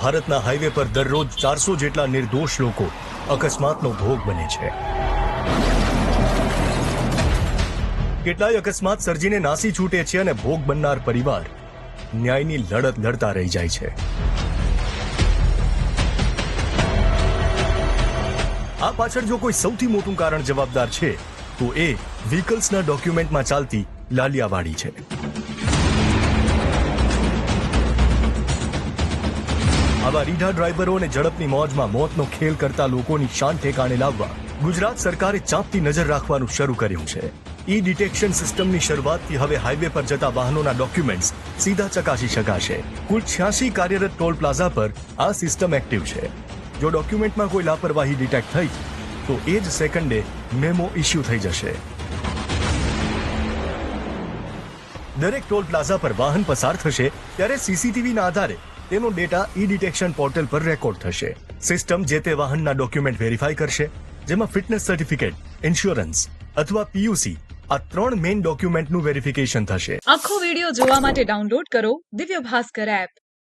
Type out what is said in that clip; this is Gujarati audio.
ભારતના હાઈવે પર દરરોજ ચારસો જેટલા નિર્દોષ લોકો અકસ્માતનો ભોગ બને છે. કેટલાય અકસ્માત સર્જીને નાસી છૂટે છે અને ભોગ બનનાર પરિવાર ન્યાયની લડત લડતા રહી જાય છે. આ પાછળ જો કોઈ સૌથી મોટું કારણ જવાબદાર છે, તો એ વ્હીકલ્સના ડોક્યુમેન્ટમાં ચાલતી લાલિયાવાડી છે. આવા રીઢા ડ્રાઈવરો અને ઝડપની મોજમાં મોતનો ખેલ કરતા લોકોની શાન ઠેકાણે લાવવા ગુજરાત સરકારે ચાંપતી નજર રાખવાનું શરૂ કર્યું છે. ઈ ડિટેક્શન સિસ્ટમની શરૂઆતથી હવે હાઈવે પર જતા વાહનોના ડોક્યુમેન્ટ્સ સીધા ચકાસી શકાશે. કુલ છ્યાસી કાર્યરત ટોલ પ્લાઝા પર આ સિસ્ટમ એક્ટિવ છે. જો ડોક્યુમેન્ટમાં કોઈ લાપરવાહી ડિટેક્ટ થઈ, તો એ જ સેકન્ડે મેમો ઇસ્યુ થઈ જશે. દરેક ટોલ પ્લાઝા પર વાહન પસાર થશે, ત્યારે સીસીટીવીના આધારે તેનો ડેટા ઈ ડિટેક્શન પોર્ટલ પર રેકોર્ડ થશે. સિસ્ટમ જે તે વાહનના ડોક્યુમેન્ટ વેરીફાઈ કરશે, જેમાં ફિટનેસ સર્ટિફિકેટ ઇન્સ્યોરન્સ અથવા પીયુસી આ ત્રણ મેઇન ડોક્યુમેન્ટનું વેરિફિકેશન થશે. આખો વિડિયો જોવા માટે ડાઉનલોડ કરો દિવ્ય ભાસ્કર એપ